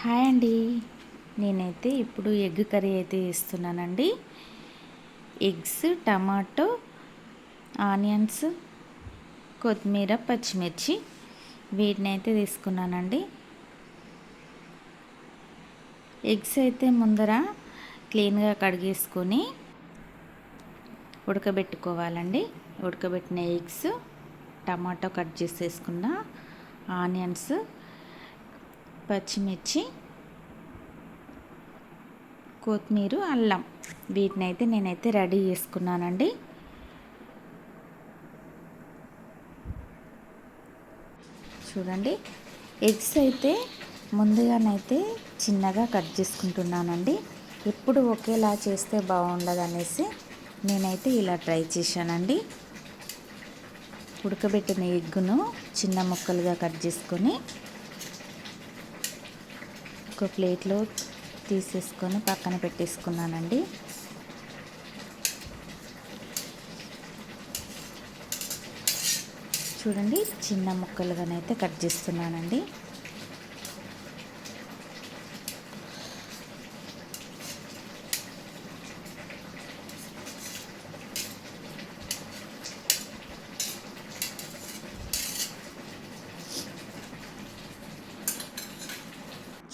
Hi అండి. నేనైతే ఇప్పుడు ఎగ్ కర్రీ అయితే ఇస్తున్నానండి ఎగ్స్ టమాటో ఆనియన్స్ కొత్తిమీర పచ్చిమిర్చి వీటిని అయితే తీసుకున్నానండి. ఎగ్స్ అయితే ముందర క్లీన్గా కడిగేసుకొని ఉడకబెట్టుకోవాలండి. ఉడకబెట్టిన ఎగ్స్ టమాటో కట్ చేసేసుకున్న ఆనియన్స్ పచ్చిమిర్చి కొత్తిమీర అల్లం. వీటిని అయితే నేనైతే రెడీ చేసుకున్నానండి. చూడండి. ఎగ్స్ అయితే ముందుగానైతే చిన్నగా కట్ చేసుకుంటున్నానండి. ఎప్పుడు ఒకేలా చేస్తే బాగుండదు అనేసి నేనైతే ఇలా ట్రై చేశానండి. ఉడకబెట్టిన ఎగ్గును చిన్న ముక్కలుగా కట్ చేసుకొని ఒక ప్లేట్లో తీసేసుకొని పక్కన పెట్టేసుకున్నానండి. చూడండి చిన్న ముక్కలుగానైతే కట్ చేస్తున్నానండి.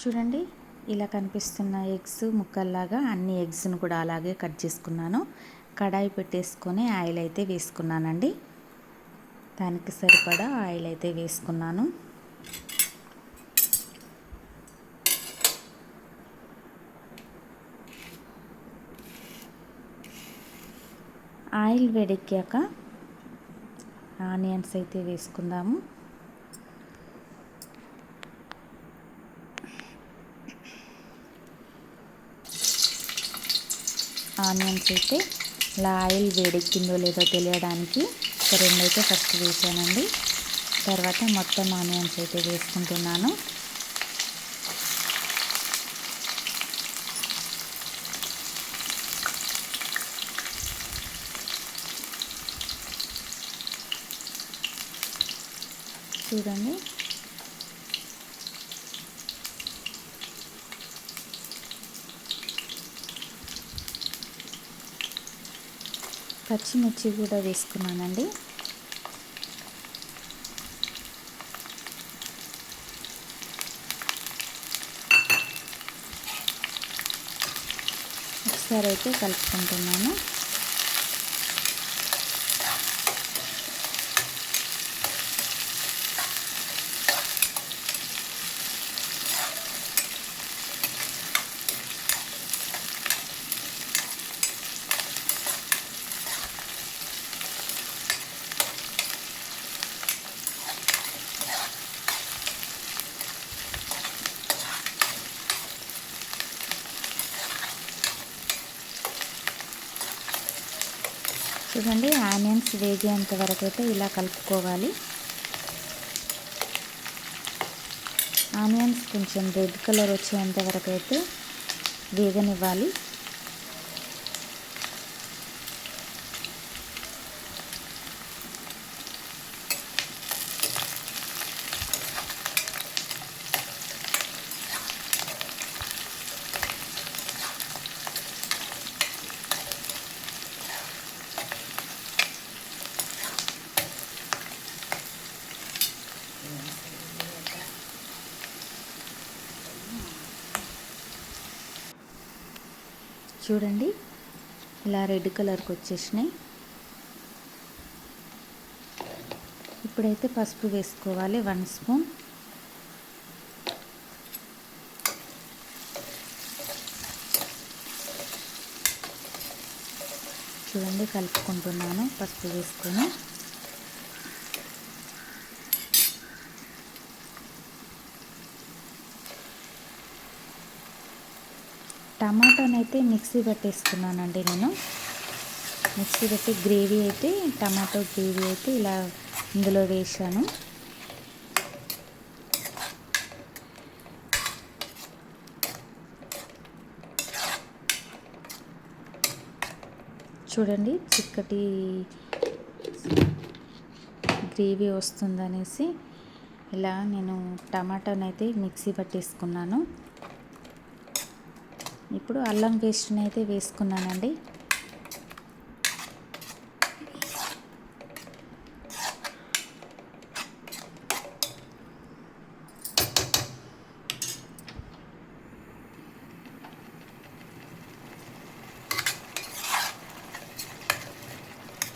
చూడండి. ఇలా కనిపిస్తున్న ఎగ్స్ ముక్కల్లాగా అన్ని ఎగ్స్ను కూడా అలాగే కట్ చేసుకున్నాను. కడాయి పెట్టేసుకొని ఆయిల్ అయితే వేసుకున్నానండి. దానికి సరిపడా ఆయిల్ అయితే వేసుకున్నాను. ఆయిల్ వేడెక్కాక ఆనియన్స్ అయితే వేసుకుందాము. ఆనియన్స్ అయితే ఇలా ఆయిల్ వేడెక్కిందో లేదో తెలియడానికి ఒక రెండైతే ఫస్ట్ వేసానండి. తర్వాత మొత్తం ఆనియన్స్ అయితే వేసుకుంటున్నాను. చూడండి. పచ్చిమిర్చి కూడా వేసుకున్నానండి. ఒకసారి అయితే కలుపుకుంటున్నాను. చూడండి ఆనియన్స్ వేగేంత వరకు అయితే ఇలా కలుపుకోవాలి. ఆనియన్స్ కొంచెం రెడ్ కలర్ వచ్చేంత వరకు అయితే వేగనివ్వాలి. చూడండి. ఇలా రెడ్ కలర్కి వచ్చేసినాయి. ఇప్పుడైతే పసుపు వేసుకోవాలి వన్ స్పూన్. చూడండి కలుపుకుంటున్నాను పసుపు వేసుకొని. టమాటోని అయితే మిక్సీ పెట్టేసుకున్నానండి నేను. మిక్సీ పెట్టి గ్రేవీ అయితే టమాటో గ్రేవీ అయితే ఇలా ఇందులో వేసాను చూడండి చిక్కటి గ్రేవీ వస్తుందనేసి ఇలా నేను టమాటాని అయితే మిక్సీ పట్టేసుకున్నాను. ఇప్పుడు అల్లం పేస్ట్ని అయితే వేసుకున్నానండి.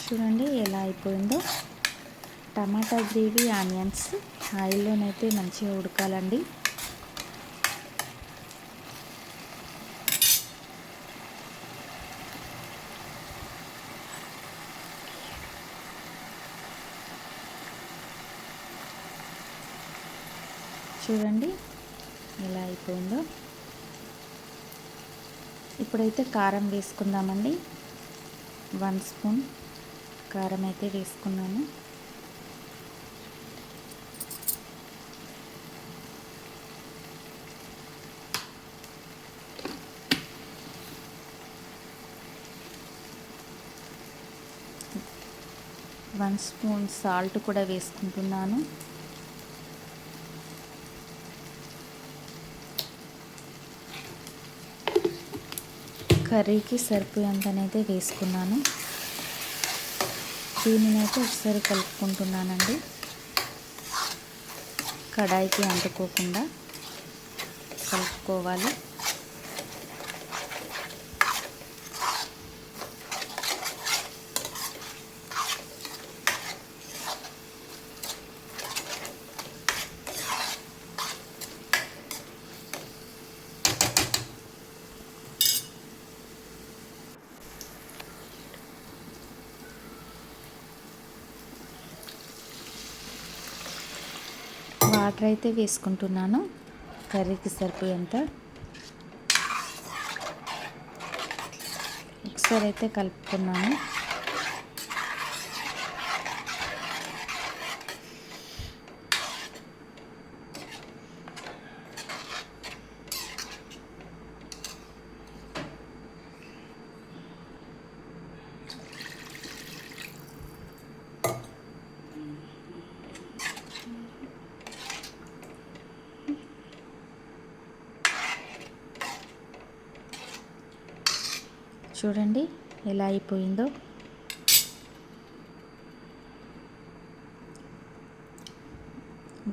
చూడండి ఎలా అయిపోయిందో. టమాటా గ్రేవీ ఆనియన్స్ ఆయిల్లోనైతే మంచిగా ఉడకాలండి. చూడండి. ఎలా అయిపోయిందో. ఇప్పుడైతే కారం వేసుకుందామండి. వన్ స్పూన్ కారం అయితే వేసుకున్నాను. వన్ స్పూన్ సాల్ట్ కూడా వేసుకుంటున్నాను. కర్రీకి సరిపోయేంతనైతే వేసుకున్నాను. దీనినైతే ఒకసారి కలుపుకుంటున్నానండి. కడాయికి అంటుకోకుండా కలుపుకోవాలి. వాటర్ అయితే వేసుకుంటున్నాను. కర్రీకి సరిపోయేంత. ఒకసారి అయితే కలుపుకున్నాను. చూడండి ఎలా అయిపోయిందో.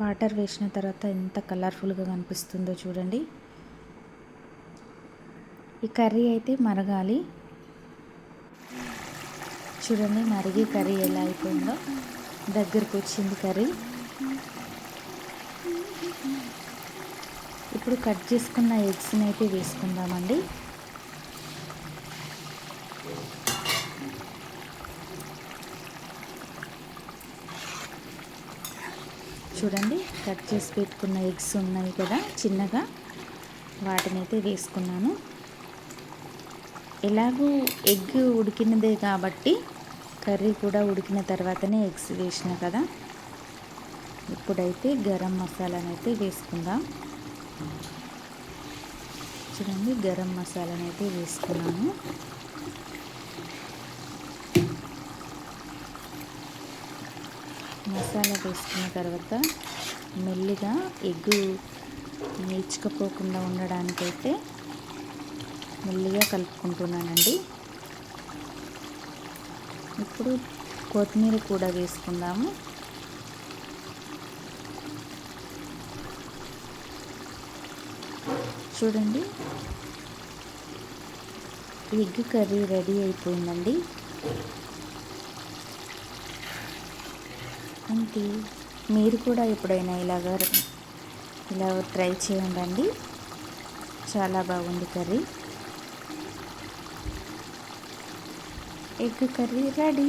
వాటర్ వేసిన తర్వాత ఎంత కలర్ఫుల్గా కనిపిస్తుందో చూడండి. ఈ కర్రీ అయితే మరగాలి. చూడండి మరిగి కర్రీ ఎలా అయిపోయిందో. దగ్గరకు వచ్చింది కర్రీ. ఇప్పుడు కట్ చేసుకున్న ఎగ్స్ని అయితే వేసుకుందామండి. చూడండి కట్ చేసి పెట్టుకున్న ఎగ్స్ ఉన్నాయి కదా చిన్నగా. వాటిని అయితే వేసుకున్నాను. ఎలాగూ ఎగ్ ఉడికినదే కాబట్టి కర్రీ కూడా ఉడికిన తర్వాతనే ఎగ్స్ వేసిన కదా. ఇప్పుడైతే గరం మసాలానైతే వేసుకుందాం. చూడండి గరం మసాలానైతే వేసుకున్నాను. మసాలా వేసుకున్న తర్వాత మెల్లిగా ఎగ్గు నేర్చుకపోకుండా ఉండడానికైతే మెల్లిగా కలుపుకుంటున్నానండి. ఇప్పుడు కొత్తిమీర కూడా వేసుకుందాము. చూడండి. ఎగ్ కర్రీ రెడీ అయిపోయిందండి. అంతే మీరు కూడా ఎప్పుడైనా ఇలాగ ఇలా ట్రై చేయండి చాలా బాగుంది కర్రీ. Egg curry ready.